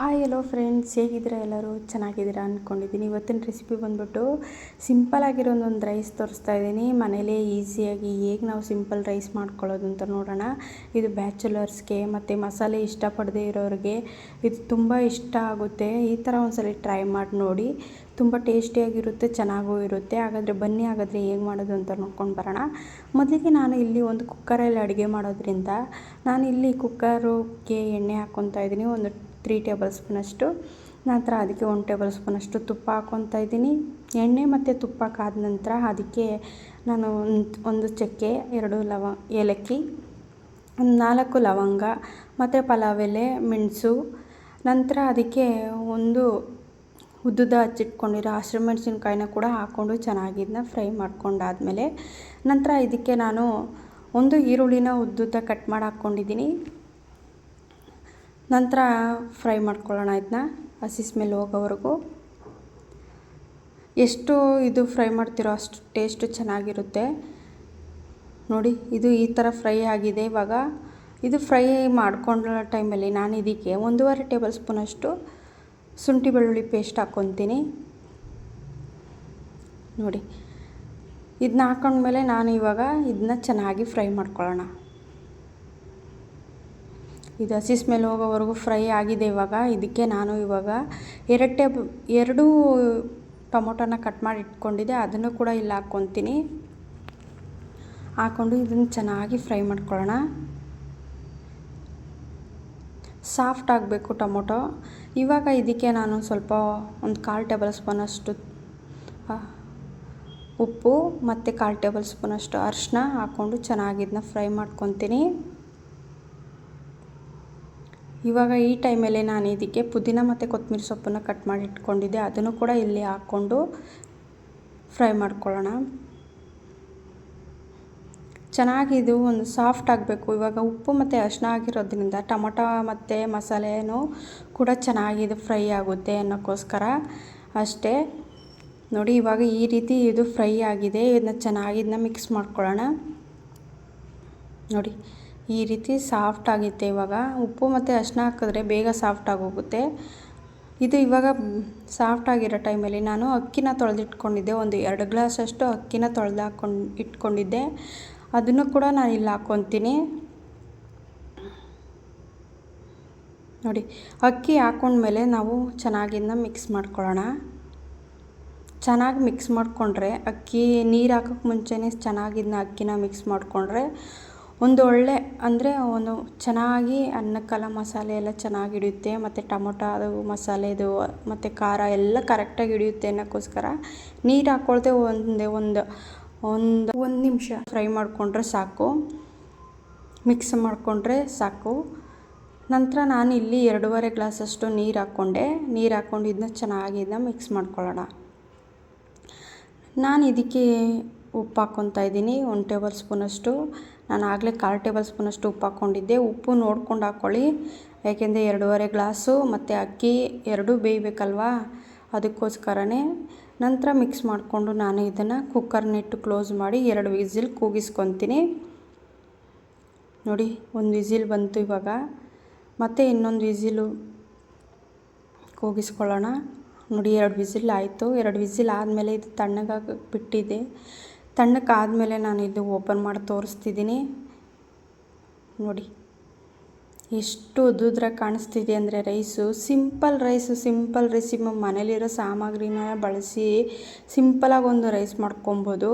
Hi hello friends ಹೇಗಿದ್ದೀರಾ ಎಲ್ಲರೂ? ಚೆನ್ನಾಗಿದ್ದೀರಾ ಅಂದ್ಕೊಂಡಿದ್ದೀನಿ ಇವತ್ತಿನ ರೆಸಿಪಿ ಬಂದ್ಬಿಟ್ಟು ಸಿಂಪಲ್ ಆಗಿರೋ ಒಂದು ರೈಸ್ ತೋರಿಸ್ತಾ ಇದ್ದೀನಿ. ಮನೇಲೇ ಈಸಿಯಾಗಿ ಹೇಗೆ ನಾವು ಸಿಂಪಲ್ ರೈಸ್ ಮಾಡ್ಕೊಳ್ಳೋದು ಅಂತ ನೋಡೋಣ. ಇದು ಬ್ಯಾಚುಲರ್ಸ್ಗೆ ಮತ್ತು ಮಸಾಲೆ ಇಷ್ಟಪಡದೇ ಇರೋರಿಗೆ ಇದು ತುಂಬ ಇಷ್ಟ ಆಗುತ್ತೆ. ಈ ಥರ ಒಂದ್ಸಲ ಟ್ರೈ ಮಾಡಿ ನೋಡಿ. ತುಂಬ ಟೇಸ್ಟಿಯಾಗಿರುತ್ತೆ, ಚೆನ್ನಾಗೂ ಇರುತ್ತೆ. ಹಾಗಾದರೆ ಬನ್ನಿ, ಹಾಗಾದರೆ ಹೇಗೆ ಮಾಡೋದು ಅಂತ ನೋಡ್ಕೊಂಡು ಬರೋಣ. ಮೊದಲಿಗೆ ನಾನು ಇಲ್ಲಿ ಒಂದು ಕುಕ್ಕರಲ್ಲಿ ಅಡುಗೆ ಮಾಡೋದ್ರಿಂದ ನಾನು ಇಲ್ಲಿ ಕುಕ್ಕರುಗೆ ಎಣ್ಣೆ ಹಾಕ್ಕೊತಾ ಇದ್ದೀನಿ, ಒಂದು ತ್ರೀ ಟೇಬಲ್ ಸ್ಪೂನಷ್ಟು ನಂತರ ಅದಕ್ಕೆ ಒಂದು ಟೇಬಲ್ ಸ್ಪೂನಷ್ಟು ತುಪ್ಪ ಹಾಕ್ಕೊತಾ ಇದ್ದೀನಿ. ಎಣ್ಣೆ ಮತ್ತು ತುಪ್ಪ ಕಾದ ನಂತರ ಅದಕ್ಕೆ ನಾನು ಒಂದು ಚಕ್ಕೆ, ಎರಡು ಲವ, ಏಲಕ್ಕಿ ಒಂದು ನಾಲ್ಕು ಲವಂಗ, ಮತ್ತು ಪಲಾವ್ ಎಲೆ, ಮೆಣಸು, ನಂತರ ಅದಕ್ಕೆ ಒಂದು ಉದ್ದುದ ಹಚ್ಚಿಟ್ಕೊಂಡಿರೋ ಹಸಿರು ಮೆಣಸಿನ್ಕಾಯಿನ ಕೂಡ ಹಾಕ್ಕೊಂಡು ಚೆನ್ನಾಗಿ ಇದನ್ನ ಫ್ರೈ ಮಾಡ್ಕೊಂಡಾದಮೇಲೆ ನಂತರ ಇದಕ್ಕೆ ನಾನು ಒಂದು ಈರುಳ್ಳಿನ ಉದ್ದುದ್ದ ಕಟ್ ಮಾಡಿ ಹಾಕ್ಕೊಂಡಿದ್ದೀನಿ. ನಂತರ ಫ್ರೈ ಮಾಡ್ಕೊಳ್ಳೋಣ ಇದನ್ನ ಹಸಿ ಸ್ಮೆಲ್ ಹೋಗೋವರೆಗೂ. ಎಷ್ಟು ಇದು ಫ್ರೈ ಮಾಡ್ತಿರೋ ಅಷ್ಟು ಟೇಸ್ಟು ಚೆನ್ನಾಗಿರುತ್ತೆ. ನೋಡಿ, ಇದು ಈ ಥರ ಫ್ರೈ ಆಗಿದೆ ಇವಾಗ. ಇದು ಫ್ರೈ ಮಾಡ್ಕೊಳ್ಳೋ ಟೈಮಲ್ಲಿ ನಾನು ಇದಕ್ಕೆ ಒಂದೂವರೆ ಟೇಬಲ್ ಸ್ಪೂನಷ್ಟು ಶುಂಠಿ ಬೆಳ್ಳುಳ್ಳಿ ಪೇಸ್ಟ್ ಹಾಕ್ಕೊತೀನಿ ನೋಡಿ ಇದನ್ನ ಹಾಕೊಂಡ್ಮೇಲೆ ನಾನು ಇವಾಗ ಇದನ್ನ ಚೆನ್ನಾಗಿ ಫ್ರೈ ಮಾಡ್ಕೊಳ್ಳೋಣ. ಇದು ಹಸಿ ಸ್ಮೆಲ್ ಹೋಗೋವರೆಗೂ ಫ್ರೈ ಆಗಿದೆ ಇವಾಗ. ಇದಕ್ಕೆ ನಾನು ಇವಾಗ ಎರಡು ಟೇಬ್, ಎರಡು ಟೊಮೊಟೊನ ಕಟ್ ಮಾಡಿ ಇಟ್ಕೊಂಡಿದ್ದೆ. ಅದನ್ನು ಕೂಡ ಇಲ್ಲಿ ಹಾಕ್ಕೊತೀನಿ ಹಾಕ್ಕೊಂಡು ಇದನ್ನು ಚೆನ್ನಾಗಿ ಫ್ರೈ ಮಾಡ್ಕೊಳ್ಳೋಣ. ಸಾಫ್ಟ್ ಆಗಬೇಕು ಟೊಮೊಟೊ. ಇವಾಗ ಇದಕ್ಕೆ ನಾನು ಸ್ವಲ್ಪ ಒಂದು ಕಾಲು ಟೇಬಲ್ ಸ್ಪೂನಷ್ಟು ಉಪ್ಪು ಮತ್ತು ಕಾಲು ಟೇಬಲ್ ಸ್ಪೂನಷ್ಟು ಅರಿಶಿನ ಹಾಕ್ಕೊಂಡು ಚೆನ್ನಾಗಿ ಇದನ್ನ ಫ್ರೈ ಮಾಡ್ಕೊತೀನಿ. ಇವಾಗ ಈ ಟೈಮಲ್ಲಿ ನಾನು ಇದಕ್ಕೆ ಪುದೀನ ಮತ್ತು ಕೊತ್ತಂಬರಿ ಸೊಪ್ಪನ್ನು ಕಟ್ ಮಾಡಿ ಇಟ್ಕೊಂಡಿದ್ದೆ. ಅದನ್ನು ಕೂಡ ಇಲ್ಲಿ ಹಾಕ್ಕೊಂಡು ಫ್ರೈ ಮಾಡ್ಕೊಳ್ಳೋಣ. ಚೆನ್ನಾಗಿ ಇದು ಒಂದು ಸಾಫ್ಟ್ ಆಗಬೇಕು. ಇವಾಗ ಉಪ್ಪು ಮತ್ತು ಅರಿಶಿನ ಆಗಿರೋದ್ರಿಂದ ಟೊಮೊಟೊ ಮತ್ತು ಮಸಾಲೆನೂ ಕೂಡ ಚೆನ್ನಾಗಿದು, ಫ್ರೈ ಆಗುತ್ತೆ ಅನ್ನೋಕ್ಕೋಸ್ಕರ. ಅಷ್ಟೇ. ನೋಡಿ, ಇವಾಗ ಈ ರೀತಿ ಇದು ಫ್ರೈ ಆಗಿದೆ. ಇದನ್ನ ಚೆನ್ನಾಗಿ ಇದನ್ನ ಮಿಕ್ಸ್ ಮಾಡ್ಕೊಳ್ಳೋಣ. ನೋಡಿ, ಈ ರೀತಿ ಸಾಫ್ಟ್ ಆಗುತ್ತೆ ಇವಾಗ. ಉಪ್ಪು ಮತ್ತು ಅರಿಶಿನ ಹಾಕಿದ್ರೆ ಬೇಗ ಸಾಫ್ಟ್ ಆಗೋಗುತ್ತೆ. ಇದು ಇವಾಗ ಸಾಫ್ಟ್ ಆಗಿರೋ ಟೈಮಲ್ಲಿ ನಾನು ಅಕ್ಕಿನ ತೊಳೆದಿಟ್ಕೊಂಡಿದ್ದೆ. ಒಂದು ಎರಡು ಗ್ಲಾಸಷ್ಟು ಅಕ್ಕಿನ ತೊಳೆದು ಇಟ್ಕೊಂಡಿದ್ದೆ. ಅದನ್ನು ಕೂಡ ನಾನು ಇಲ್ಲಿ ಹಾಕ್ಕೊತೀನಿ ನೋಡಿ, ಅಕ್ಕಿ ಹಾಕೊಂಡ್ಮೇಲೆ ನಾವು ಚೆನ್ನಾಗಿಂದ ಮಿಕ್ಸ್ ಮಾಡ್ಕೊಳ್ಳೋಣ. ಚೆನ್ನಾಗಿ ಮಿಕ್ಸ್ ಮಾಡಿಕೊಂಡ್ರೆ ಅಕ್ಕಿ ನೀರು ಹಾಕೋಕ್ಕೆ ಮುಂಚೆನೇ ಚೆನ್ನಾಗಿದ್ನ ಅಕ್ಕಿನ ಮಿಕ್ಸ್ ಮಾಡಿಕೊಂಡ್ರೆ ಒಂದು ಒಳ್ಳೆ, ಅಂದರೆ ಒಂದು ಚೆನ್ನಾಗಿ ಅನ್ನಕ್ಕೆಲ್ಲ ಮಸಾಲೆ ಎಲ್ಲ ಚೆನ್ನಾಗಿ ಹಿಡಿಯುತ್ತೆ, ಮತ್ತು ಟೊಮೊಟೊ ಅದು ಮಸಾಲೆದು ಮತ್ತು ಖಾರ ಎಲ್ಲ ಕರೆಕ್ಟಾಗಿ ಹಿಡಿಯುತ್ತೆ ಅನ್ನೋಕ್ಕೋಸ್ಕರ ನೀರು ಹಾಕ್ಕೊಳ್ದೆ ಒಂದೇ ಒಂದು ಒಂದು ಒಂದು ನಿಮಿಷ ಫ್ರೈ ಮಾಡಿಕೊಂಡ್ರೆ ಸಾಕು. ಮಿಕ್ಸ್ ಮಾಡಿಕೊಂಡ್ರೆ ಸಾಕು. ನಂತರ ನಾನು ಇಲ್ಲಿ ಎರಡೂವರೆ ಗ್ಲಾಸಷ್ಟು ನೀರು ಹಾಕ್ಕೊಂಡೆ. ನೀರು ಹಾಕ್ಕೊಂಡು ಇದನ್ನ ಚೆನ್ನಾಗಿ ಇದನ್ನ ಮಿಕ್ಸ್ ಮಾಡ್ಕೊಳ್ಳೋಣ. ನಾನು ಇದಕ್ಕೆ ಉಪ್ಪು ಹಾಕ್ಕೊತಾ ಇದ್ದೀನಿ. ಒಂದು ಟೇಬಲ್ ಸ್ಪೂನಷ್ಟು. ನಾನು ಆಗಲೇ ಕಾಲು ಟೇಬಲ್ ಸ್ಪೂನಷ್ಟು ಉಪ್ಪು ಹಾಕ್ಕೊಂಡಿದ್ದೆ. ಉಪ್ಪು ನೋಡ್ಕೊಂಡು ಹಾಕ್ಕೊಳ್ಳಿ ಯಾಕೆಂದರೆ ಎರಡೂವರೆ ಗ್ಲಾಸು, ಮತ್ತು ಅಕ್ಕಿ, ಎರಡೂ ಬೇಯಬೇಕಲ್ವಾ? ಅದಕ್ಕೋಸ್ಕರನೇ ನಂತರ ಮಿಕ್ಸ್ ಮಾಡಿಕೊಂಡು ನಾನು ಇದನ್ನು ಕುಕ್ಕರ್ನಿಟ್ಟು ಕ್ಲೋಸ್ ಮಾಡಿ ಎರಡು ವಿಸಿಲ್ ಕೂಗಿಸ್ಕೊತೀನಿ. ನೋಡಿ, ಒಂದು ವಿಸಿಲ್ ಬಂತು ಇವಾಗ. ಮತ್ತು ಇನ್ನೊಂದು ವಿಸಿಲು ಕೂಗಿಸ್ಕೊಳ್ಳೋಣ. ನೋಡಿ, ಎರಡು ವಿಸಿಲ್ ಆಯಿತು. ಎರಡು ವಿಸಿಲ್ ಆದಮೇಲೆ ಇದು ತಣ್ಣಗಾಗಿ ಬಿಟ್ಟಿದೆ. ತಣ್ಣಕ್ಕಾದಮೇಲೆ ನಾನು ಇದು ಓಪನ್ ಮಾಡಿ ತೋರಿಸ್ತಿದ್ದೀನಿ. ನೋಡಿ. ಎಷ್ಟು ಉದ್ದುದ್ರ ಕಾಣಿಸ್ತಿದೆ ಅಂದರೆ rice. Simple rice, simple recipe ಮನೇಲಿರೋ ಸಾಮಗ್ರಿನ ಬಳಸಿ ಸಿಂಪಲಾಗಿ ಒಂದು ರೈಸ್ ಮಾಡ್ಕೊಬೋದು.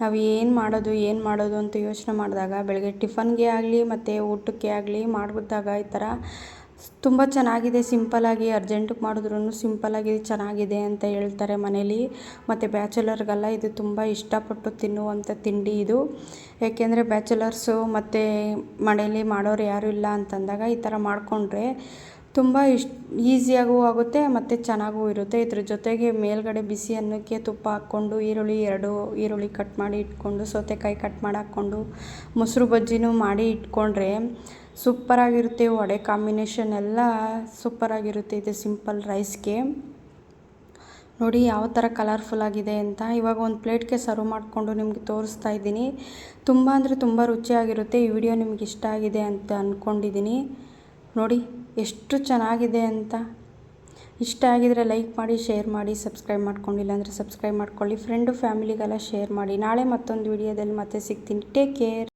ನಾವು ಏನು ಮಾಡೋದು ಏನು ಮಾಡೋದು ಅಂತ ಯೋಚನೆ ಮಾಡಿದಾಗ ಬೆಳಗ್ಗೆ ಟಿಫನ್ಗೆ ಆಗಲಿ, ಮತ್ತು ಊಟಕ್ಕೆ ಆಗಲಿ ಮಾಡಿದಾಗ ಈ ಥರ ತುಂಬ ಚೆನ್ನಾಗಿದೆ, ಸಿಂಪಲ್ಲಾಗಿ ಅರ್ಜೆಂಟಿಗೆ ಮಾಡಿದ್ರೂ ಸಿಂಪಲ್ಲಾಗಿ ಚೆನ್ನಾಗಿದೆ ಅಂತ ಹೇಳ್ತಾರೆ ಮನೇಲಿ. ಮತ್ತು ಬ್ಯಾಚುಲರ್ಗೆಲ್ಲ ಇದು ತುಂಬ ಇಷ್ಟಪಟ್ಟು ತಿನ್ನುವಂಥ ತಿಂಡಿ ಇದು. ಏಕೆಂದರೆ ಬ್ಯಾಚುಲರ್ಸು ಮತ್ತು ಮನೇಲಿ ಮಾಡೋರು ಯಾರೂ ಇಲ್ಲ ಅಂತಂದಾಗ ಈ ಥರ ಮಾಡಿಕೊಂಡ್ರೆ ತುಂಬ ಇಷ್ಟ ಈಸಿಯಾಗೂ ಆಗುತ್ತೆ ಮತ್ತು ಚೆನ್ನಾಗೂ ಇರುತ್ತೆ. ಇದ್ರ ಜೊತೆಗೆ ಮೇಲ್ಗಡೆ ಬಿಸಿ ಅನ್ನಕ್ಕೆ ತುಪ್ಪ ಹಾಕ್ಕೊಂಡು, ಈರುಳ್ಳಿ ಎರಡು, ಈರುಳ್ಳಿ ಕಟ್ ಮಾಡಿ ಇಟ್ಕೊಂಡು, ಸೌತೆಕಾಯಿ ಕಟ್ ಮಾಡಿ ಹಾಕ್ಕೊಂಡು, ಮೊಸರು ಬಜ್ಜಿನೂ ಮಾಡಿ ಇಟ್ಕೊಂಡ್ರೆ ಸೂಪರಾಗಿರುತ್ತೆ ವಡೆ ಕಾಂಬಿನೇಷನ್ ಎಲ್ಲ ಸೂಪರಾಗಿರುತ್ತೆ ಇದು ಸಿಂಪಲ್ ರೈಸ್ಗೆ. ನೋಡಿ ಯಾವ ಥರ ಕಲರ್ಫುಲ್ ಆಗಿದೆ ಅಂತ. ಇವಾಗ ಒಂದು ಪ್ಲೇಟ್ಗೆ ಸರ್ವ್ ಮಾಡಿಕೊಂಡು ನಿಮಗೆ ತೋರಿಸ್ತಾ ಇದ್ದೀನಿ. ತುಂಬ ಅಂದರೆ ತುಂಬ ರುಚಿಯಾಗಿರುತ್ತೆ. ಈ ವಿಡಿಯೋ ನಿಮ್ಗೆ ಇಷ್ಟ ಆಗಿದೆ ಅಂತ ಅಂದ್ಕೊಂಡಿದ್ದೀನಿ ನೋಡಿ ಎಷ್ಟು ಚೆನ್ನಾಗಿದೆ ಅಂತ. ಇಷ್ಟ ಆಗಿದರೆ ಲೈಕ್ ಮಾಡಿ, ಶೇರ್ ಮಾಡಿ, ಸಬ್ಸ್ಕ್ರೈಬ್ ಮಾಡ್ಕೊಂಡಿಲ್ಲ ಅಂದರೆ ಸಬ್ಸ್ಕ್ರೈಬ್ ಮಾಡ್ಕೊಳ್ಳಿ. ಫ್ರೆಂಡು ಫ್ಯಾಮಿಲಿಗೆಲ್ಲ ಶೇರ್ ಮಾಡಿ. ನಾಳೆ ಮತ್ತೊಂದು ವಿಡಿಯೋದಲ್ಲಿ ಮತ್ತೆ ಸಿಗ್ತೀನಿ. Take care